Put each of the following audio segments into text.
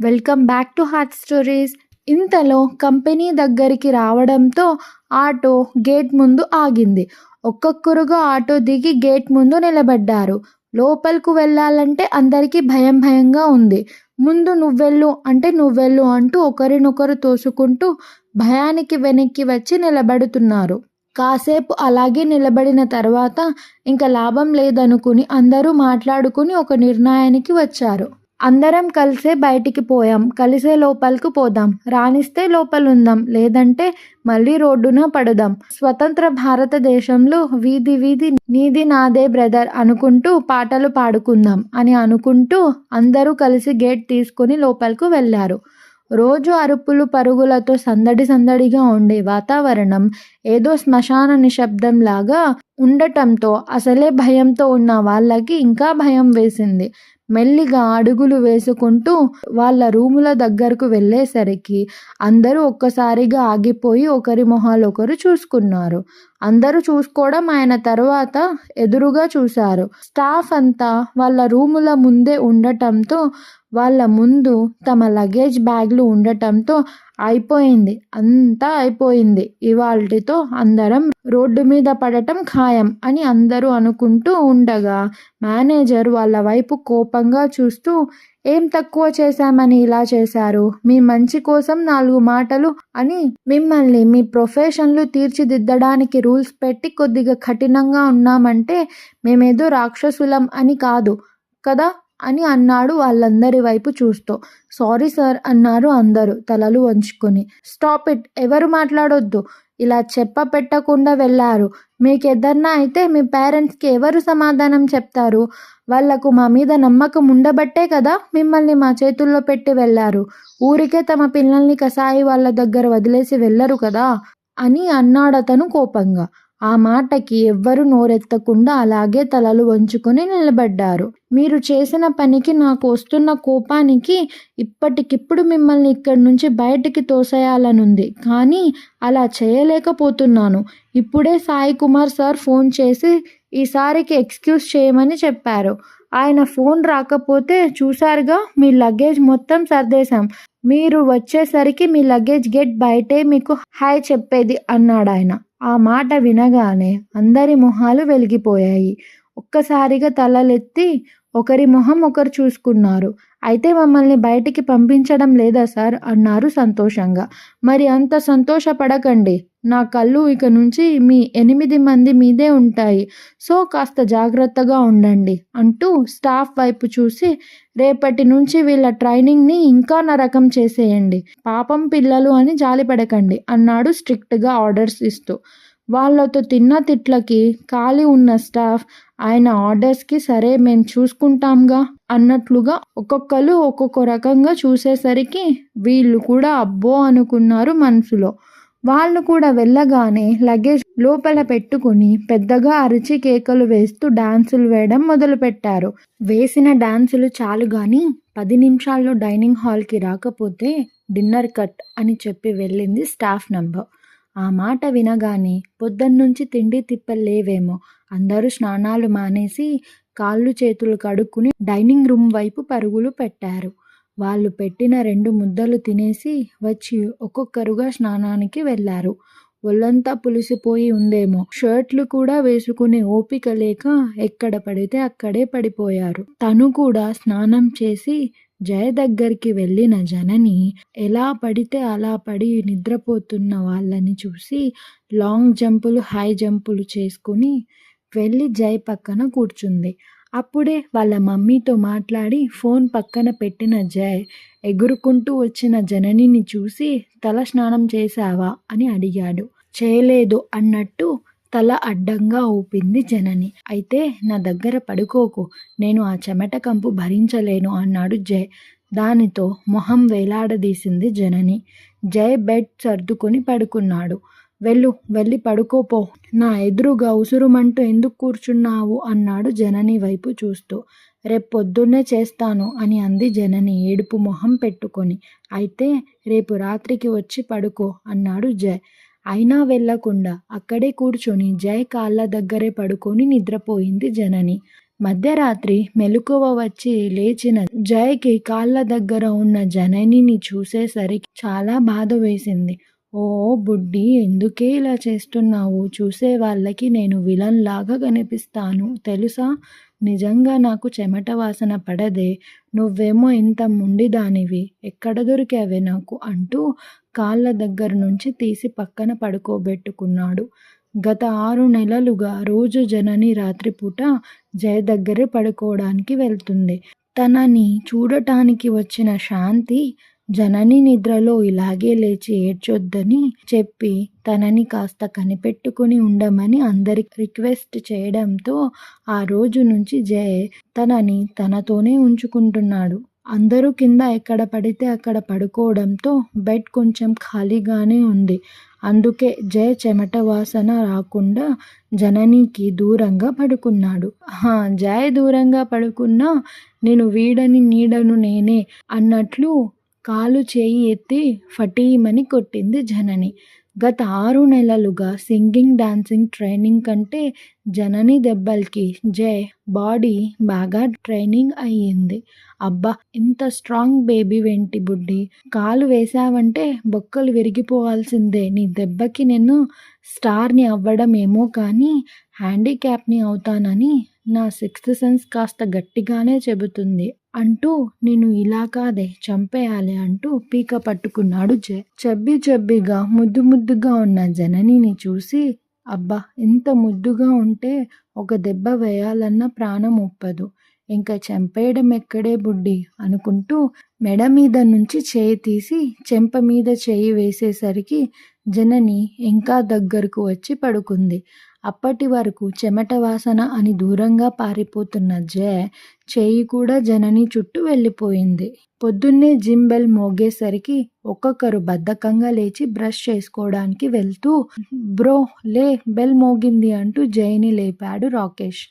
Welcome back to heart stories ఇంతలో company దగ్గరికి రావడంతో ఆటో గేట్ ముందు ఆగింది. ఒక్కొక్కరుగా ఆటో దిగి గేట్ ముందు నిలబడ్డారు. లోపలకు వెళ్ళాలంటే అందరికీ భయం భయంగా ఉంది. ముందు నువ్వెళ్ళు అంటే నువ్వెళ్ళు అంటూ ఒకరినొకరు తోసుకుంటూ భయానికి వెనక్కి వచ్చి నిలబడుతున్నారు. కాసేపు అలాగే నిలబడిన తర్వాత ఇంకా లాభం లేదనుకుని అందరూ మాట్లాడుకుని ఒక నిర్ణయానికి వచ్చారు. అందరం కలిసే బయటికి పోయాం. కలిసే లోపలికి పోదాం. రాణిస్తే లోపలుందాం. లేదంటే మళ్ళీ రోడ్డున పడదాం. స్వతంత్ర భారతదేశంలో వీధి వీధి నీది నాదే బ్రదర్ అనుకుంటూ పాటలు పాడుకుందాం అని అనుకుంటూ అందరూ కలిసి గేట్ తీసుకుని లోపలికి వెళ్ళారు. రోజు అరుపులు పరుగులతో సందడి సందడిగా ఉండే వాతావరణం ఏదో శ్మశాన నిశ్శబ్దం లాగా ఉండటంతో అసలే భయంతో ఉన్న వాళ్ళకి ఇంకా భయం వేసింది. మెల్లిగా అడుగులు వేసుకుంటూ వాళ్ళ రూముల దగ్గరకు వెళ్ళేసరికి అందరూ ఒక్కసారిగా ఆగిపోయి ఒకరి మొహాలు ఒకరు చూసుకున్నారు. అందరూ చూసుకోవడం ఆయన తర్వాత ఎదురుగా చూశారు. స్టాఫ్ అంతా వాళ్ళ రూముల ముందే ఉండటంతో వాళ్ళ ముందు తమ లగేజ్ బ్యాగ్లు ఉండటంతో అయిపోయింది. అంతా అయిపోయింది. ఇవాల్టితో అందరం రోడ్డు మీద పడటం ఖాయం అని అందరూ అనుకుంటూ ఉండగా మేనేజర్ వాళ్ళ వైపు కోపంగా చూస్తూ ఏం తక్కువ చేశామని ఇలా చేశారు? మీ మంచి కోసం నాలుగు మాటలు అని మిమ్మల్ని మీ ప్రొఫెషన్లు తీర్చిదిద్దడానికి రూల్స్ పెట్టి కొద్దిగా కఠినంగా ఉన్నామంటే మేమేదో రాక్షసులం అని కాదు కదా? అని అన్నాడు వాళ్ళందరి వైపు చూస్తూ. సారీ సార్ అన్నారు అందరూ తలలు వంచుకొని. స్టాప్ ఇట్ ఎవరు మాట్లాడొద్దు. ఇలా చెప్ప పెట్టకుండా వెళ్ళారు. మీకెదన్నా అయితే మీ పేరెంట్స్కి ఎవరు సమాధానం చెప్తారు? వాళ్ళకు మా మీద నమ్మకం ఉండబట్టే కదా మిమ్మల్ని మా చేతుల్లో పెట్టి వెళ్ళారు. ఊరికే తమ పిల్లల్ని కసాయి వాళ్ళ దగ్గర వదిలేసి వెళ్ళరు కదా అని అన్నాడతను కోపంగా. ఆ మాటకి ఎవ్వరూ నోరెత్తకుండా అలాగే తలలు వంచుకొని నిలబడ్డారు. మీరు చేసిన పనికి నాకు వస్తున్న కోపానికి ఇప్పటికిప్పుడు మిమ్మల్ని ఇక్కడి నుంచి బయటికి తోసేయాలనుంది. కానీ అలా చేయలేకపోతున్నాను. ఇప్పుడే సాయి కుమార్ సార్ ఫోన్ చేసి ఈసారికి ఎక్స్క్యూజ్ చేయమని చెప్పారు. ఆయన ఫోన్ రాకపోతే చూసారుగా మీ లగేజ్ మొత్తం సర్దేశాం. మీరు వచ్చేసరికి మీ లగేజ్ గేట్ బయటే మీకు హాయ్ చెప్పేది అన్నాడు ఆయన ఆ మాట వినగానే అందరి మొహాలు వెలిగిపోయాయి. ఒక్కసారిగా తలలెత్తి ఒకరి మొహం ఒకరు చూసుకున్నారు. అయితే మమ్మల్ని బయటికి పంపించడం లేదా సార్? అన్నారు సంతోషంగా. మరి అంత సంతోషపడకండి. నా కళ్ళు ఇక నుంచి మీ ఎనిమిది మంది మీదే ఉంటాయి. సో కాస్త జాగ్రత్తగా ఉండండి అంటూ స్టాఫ్ వైపు చూసి రేపటి నుంచి వీళ్ళ ట్రైనింగ్ని ఇంకా నరకం చేసేయండి. పాపం పిల్లలు అని జాలిపడకండి అన్నాడు స్ట్రిక్ట్గా ఆర్డర్స్ ఇస్తూ. వాళ్ళతో తిన్న తిట్లకి ఖాళీ ఉన్న స్టాఫ్ ఆయన ఆర్డర్స్కి సరే మేము చూసుకుంటాంగా అన్నట్లుగా ఒక్కొక్కరు ఒక్కొక్క రకంగా చూసేసరికి వీళ్ళు కూడా అబ్బో అనుకున్నారు మనసులో. వాళ్ళు కూడా వెళ్ళగానే లగేజ్ లోపల పెట్టుకుని పెద్దగా అరిచి కేకలు వేస్తూ డాన్సులు వేయడం మొదలుపెట్టారు. వేసిన డాన్సులు చాలు గాని పది నిమిషాల్లో డైనింగ్ హాల్కి రాకపోతే డిన్నర్ కట్ అని చెప్పి వెళ్ళింది స్టాఫ్ నంబర్. ఆ మాట వినగానే పొద్దున్నుంచి తిండి తిప్పలేవేమో. అందరూ స్నానాలు మానేసి కాళ్ళు చేతులు కడుక్కుని డైనింగ్ రూమ్ వైపు పరుగులు పెట్టారు. వాళ్ళు పెట్టిన రెండు ముద్దలు తినేసి వచ్చి ఒక్కొక్కరుగా స్నానానికి వెళ్ళారు. ఒళ్ళంతా పులిసిపోయి ఉందేమో. షర్ట్లు కూడా వేసుకునే ఓపిక లేక ఎక్కడ పడితే అక్కడే పడిపోయారు. తను కూడా స్నానం చేసి జయ దగ్గరికి వెళ్ళిన జనని ఎలా పడితే అలా పడి నిద్రపోతున్న వాళ్ళని చూసి లాంగ్ జంపులు హై జంపులు చేసుకుని వెళ్ళి జై పక్కన కూర్చుంది. అప్పుడే వాళ్ళ మమ్మీతో మాట్లాడి ఫోన్ పక్కన పెట్టిన జయ్ ఎగురుకుంటూ వచ్చిన జననిని చూసి తల స్నానం చేశావా? అని అడిగాడు. చేయలేదు అన్నట్టు తల అడ్డంగా ఊపింది జనని. అయితే నా దగ్గర పడుకోకు నేను ఆ చెమట కంపు భరించలేను అన్నాడు జయ్. దానితో మొహం వేలాడదీసింది జనని. జయ్ బెడ్ సర్దుకొని పడుకున్నాడు. వెళ్ళు వెళ్ళి పడుకోపో నా ఎదురుగా ఉసురుమంటూ ఎందుకు కూర్చున్నావు? అన్నాడు జనని వైపు చూస్తూ. రేపు పొద్దున్నే చేస్తాను అని అంది జనని ఏడుపు మొహం పెట్టుకొని. అయితే రేపు రాత్రికి వచ్చి పడుకో అన్నాడు జయ్. అయినా వెళ్ళకుండా అక్కడే కూర్చొని జయ్ కాళ్ళ దగ్గరే పడుకొని నిద్రపోయింది జనని. మధ్యరాత్రి మెలకువ వచ్చి లేచిన జయకి కాళ్ళ దగ్గర ఉన్న జననిని చూసేసరికి చాలా బాధ వేసింది. ఓ బుడ్డి ఎందుకే ఇలా చేస్తున్నావు? చూసే వాళ్ళకి నేను విలన్ లాగా కనిపిస్తాను. తెలుసా? నిజంగా నాకు చెమట వాసన పడదే. నువ్వేమో ఇంత ముండిదానివి. ఎక్కడ దొరికావే నాకు? అంటూ కాళ్ళ దగ్గర నుంచి తీసి పక్కన పడుకోబెట్టుకున్నాడు. గత ఆరు నెలలుగా రోజు జనని రాత్రిపూట జయ దగ్గరే పడుకోవడానికి వెళ్తుంది. తనని చూడటానికి వచ్చిన శాంతి జనని నిద్రలో ఇలాగే లేచి ఏడ్చొద్దని చెప్పి తనని కాస్త కనిపెట్టుకుని ఉండమని అందరి రిక్వెస్ట్ చేయడంతో ఆ రోజు నుంచి జయ తనని తనతోనే ఉంచుకుంటున్నాడు. అందరూ కింద ఎక్కడ పడితే అక్కడ పడుకోవడంతో బెడ్ కొంచెం ఖాళీగానే ఉంది. అందుకే జయ చెమట వాసన రాకుండా జననికి దూరంగా పడుకున్నాడు. హా జయ దూరంగా పడుకున్నా నేను వీడని నీడను నేనే అన్నట్లు కాలు చేయి ఎత్తి ఫటీమని కొట్టింది జనని. గత ఆరు నెలలుగా సింగింగ్ డాన్సింగ్ ట్రైనింగ్ కంటే జనని దెబ్బలకి జయ్ బాడీ బాగా ట్రైనింగ్ అయ్యింది. అబ్బా ఇంత స్ట్రాంగ్ బేబీ వెంటి బుడ్డి. కాలు వేసావంటే బొక్కలు విరిగిపోవాల్సిందే. నీ దెబ్బకి నేను స్టార్ని అవ్వడమేమో కానీ హ్యాండిక్యాప్ని అవుతానని నా సిక్స్త్ సెన్స్ కాస్త గట్టిగానే చెబుతుంది. అంటూ నేను ఇలా కాదే చంపేయాలి అంటూ పీక పట్టుకున్నాడు జయ చెబ్బి చెబ్బిగా ముద్దు ముద్దుగా ఉన్న జననిని చూసి అబ్బా ఇంత ముద్దుగా ఉంటే ఒక దెబ్బ వేయాలన్న ప్రాణం ఒప్పదు. ఇంకా చంపేయడం ఎక్కడే బుడ్డి అనుకుంటూ మెడ మీద నుంచి చేయి తీసి చెంప మీద చేయి వేసేసరికి జనని ఇంకా దగ్గరకు వచ్చి పడుకుంది. అప్పటి వరకు చెమట వాసన అని దూరంగా పారిపోతున్న జయ చేయి కూడా జనని చుట్టూ వెళ్ళిపోయింది. పొద్దున్నే జిమ్ బెల్ మోగేసరికి ఒక్కొక్కరు బద్ధకంగా లేచి బ్రష్ చేసుకోవడానికి వెళ్తూ బ్రో లే బెల్ మోగింది అంటూ జయని లేపాడు రాకేష్.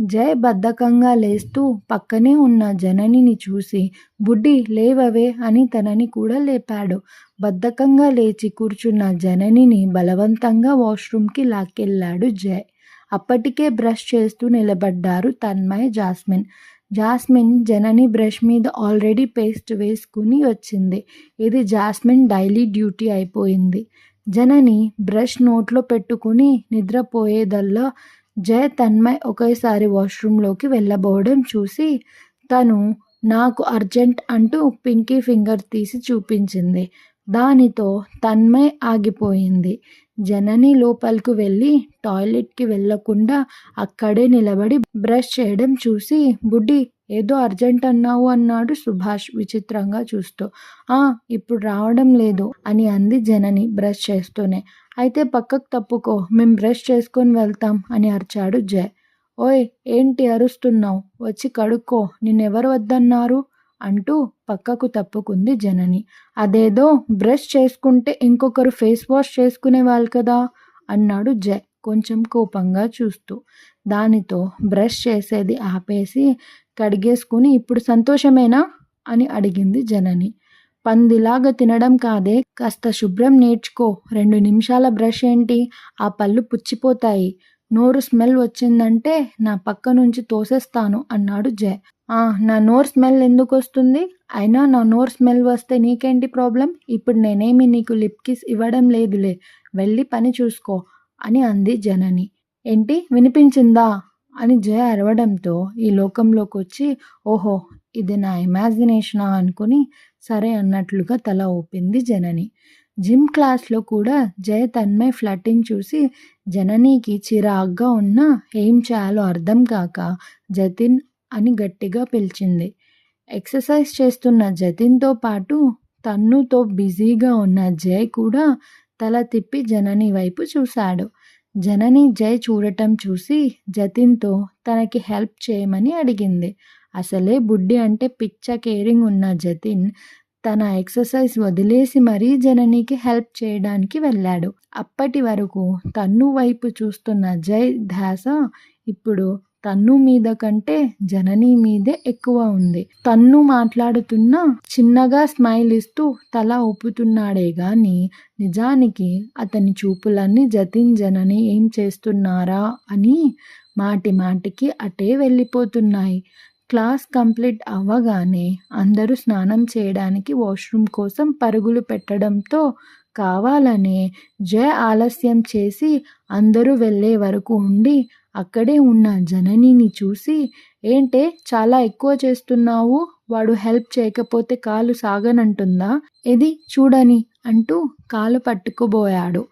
జయ బద్ధకంగా లేస్తూ పక్కనే ఉన్న జననిని చూసి బుడ్డి లేవవే అని తనని కూడా లేపాడు. బద్ధకంగా లేచి కూర్చున్న జననిని బలవంతంగా వాష్రూమ్కి లాక్కెళ్ళాడు జయ్. అప్పటికే బ్రష్ చేస్తూ నిలబడ్డారు Tanmay Jasmine. Jasmine Janani brush మీద ఆల్రెడీ పేస్ట్ వేసుకుని వచ్చింది. ఇది జాస్మిన్ డైలీ డ్యూటీ అయిపోయింది. జనని బ్రష్ నోట్లో పెట్టుకుని నిద్రపోయేదల్లా జయ తన్మయ్ ఒకేసారి వాష్రూమ్లోకి వెళ్ళబోవడం చూసి తను నాకు అర్జెంట్ అంటూ పింకీ ఫింగర్ తీసి చూపించింది. దానితో తన్మయ్ ఆగిపోయింది. జనని లోపలికి వెళ్ళి టాయిలెట్కి వెళ్ళకుండా అక్కడే నిలబడి బ్రష్ చేయడం చూసి బుడ్డి ఏదో అర్జెంట్ అన్నావు అన్నాడు సుభాష్ విచిత్రంగా చూస్తూ. ఆ ఇప్పుడు రావడం లేదు అని అంది జనని బ్రష్ చేస్తూనే. అయితే పక్కకు తప్పుకో మేం బ్రష్ చేసుకొని వెళ్తాం అని అరిచాడు జయ్. ఓయ్ ఏంటి అరుస్తున్నావు? వచ్చి కడుక్కో నిన్నెవరు వద్దన్నారు? అంటూ పక్కకు తప్పుకుంది జనని. అదేదో బ్రష్ చేసుకుంటే ఇంకొకరు ఫేస్ వాష్ చేసుకునేవాళ్ళు కదా? అన్నాడు జయ్ కొంచెం కోపంగా చూస్తూ. దానితో బ్రష్ చేసేది ఆపేసి కడిగేసుకుని ఇప్పుడు సంతోషమేనా? అని అడిగింది జనని. పందిలాగా తినడం కాదే కాస్త శుభ్రం నేర్చుకో. రెండు నిమిషాల బ్రష్ ఏంటి? ఆ పళ్ళు పుచ్చిపోతాయి. నోరు స్మెల్ వచ్చిందంటే నా పక్క నుంచి తోసేస్తాను అన్నాడు జయ్. ఆ నా నోరు స్మెల్ ఎందుకు వస్తుంది అయినా నా నోరు స్మెల్ వస్తే నీకేంటి ప్రాబ్లం? ఇప్పుడు నేనేమి నీకు లిప్ కిస్ ఇవ్వడం లేదులే. వెళ్ళి పని చూసుకో అని అంది జనని. ఏంటి? వినిపించిందా? అని జయ అరవడంతో ఈ లోకంలోకి వచ్చి ఓహో ఇది నా ఇమాజినేషనా అనుకుని సరే అన్నట్లుగా తల ఊపింది జనని. జిమ్ క్లాస్లో కూడా జయ తన్మయ్ ఫ్లట్టింగ్ చూసి జననీకి చిరాగ్గా ఉన్న ఏం చేయాలో అర్థం కాక జతిన్ అని గట్టిగా పిలిచింది. ఎక్సర్సైజ్ చేస్తున్న జతిన్తో పాటు తన్నుతో బిజీగా ఉన్న జయ్ కూడా తల తిప్పి జనని వైపు చూశాడు. జనని జయ్ చూడటం చూసి జతిన్తో తనకి హెల్ప్ చేయమని అడిగింది. అసలే బుడ్డి అంటే పిచ్చ కేరింగ్ ఉన్న జతిన్ తన ఎక్సర్సైజ్ వదిలేసి మరీ జననికి హెల్ప్ చేయడానికి వెళ్ళాడు. అప్పటి వరకు తన్ను వైపు చూస్తున్న జై ధ్యాస ఇప్పుడు తన్ను మీద కంటే జనని మీదే ఎక్కువ ఉంది. తన్ను మాట్లాడుతున్నా చిన్నగా స్మైల్ ఇస్తూ తల ఊపుతున్నాడే గాని నిజానికి అతని చూపులన్నీ జతిన్ జనని ఏం చేస్తున్నారా అని మాటి మాటికి అటే వెళ్ళిపోతున్నాయి. క్లాస్ కంప్లీట్ అవ్వగానే అందరూ స్నానం చేయడానికి వాష్రూమ్ కోసం పరుగులు పెట్టడంతో కావాలనే జయ ఆలస్యం చేసి అందరూ వెళ్ళే వరకు ఉండి అక్కడే ఉన్న జననిని చూసి ఏంటే చాలా ఎక్కువ చేస్తున్నావు? వాడు హెల్ప్ చేయకపోతే కాలు సాగనంటుందా? ఇది చూడని అంటూ కాలు పట్టుకుపోయాడు.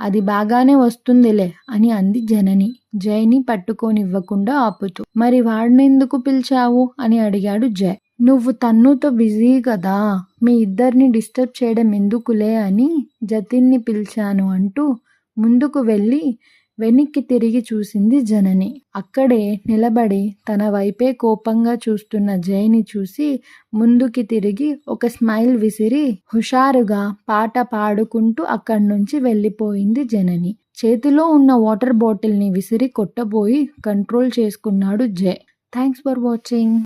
అది బాగానే వస్తుందిలే అని అంది జనని. జయని పట్టుకోనివ్వకుండా ఆపుతూ మరి వాడినెందుకు పిలిచావు అని అడిగాడు జయ్. నువ్వు తన్నుతో బిజీ కదా మీ ఇద్దరిని డిస్టర్బ్ చేయడం ఎందుకులే అని జతిన్ని పిలిచాను అంటూ ముందుకు వెళ్ళి వెనక్కి తిరిగి చూసింది జనని. అక్కడే నిలబడి తన వైపే కోపంగా చూస్తున్న జయని చూసి ముందుకి తిరిగి ఒక స్మైల్ విసిరి హుషారుగా పాట పాడుకుంటూ అక్కడి నుంచి వెళ్ళిపోయింది జనని. చేతిలో ఉన్న వాటర్ బాటిల్ని విసిరి కొట్టబోయి కంట్రోల్ చేసుకున్నాడు జయ్ థ్యాంక్స్ ఫర్ వాచింగ్.